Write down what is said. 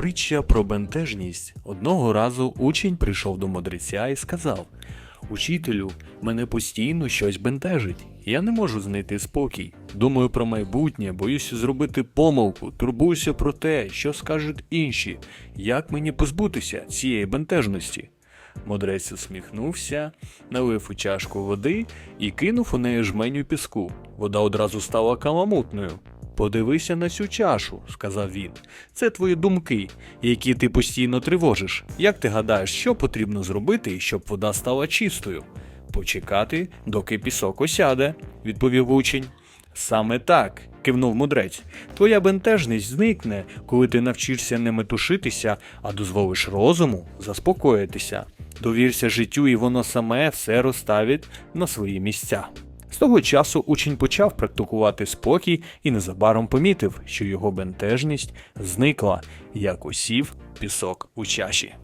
Притча про бентежність. Одного разу учень прийшов до мудреця і сказав: Учителю, мене постійно щось бентежить. Я не можу знайти спокій. Думаю про майбутнє, боюся зробити помилку, турбуюся про те, що скажуть інші. Як мені позбутися цієї бентежності? Мудрець усміхнувся, налив у чашку води і кинув у неї жменю піску. Вода одразу стала каламутною. Подивися на цю чашу, сказав він. Це твої думки, які ти постійно тривожиш. Як ти гадаєш, що потрібно зробити, щоб вода стала чистою? Почекати, доки пісок осяде, відповів учень. Саме так, кивнув мудрець. Твоя бентежність зникне, коли ти навчишся не метушитися, а дозволиш розуму заспокоїтися. Довірся життю, і воно саме все розставить на свої місця. З того часу учень почав практикувати спокій і незабаром помітив, що його бентежність зникла, як усів пісок у чаші.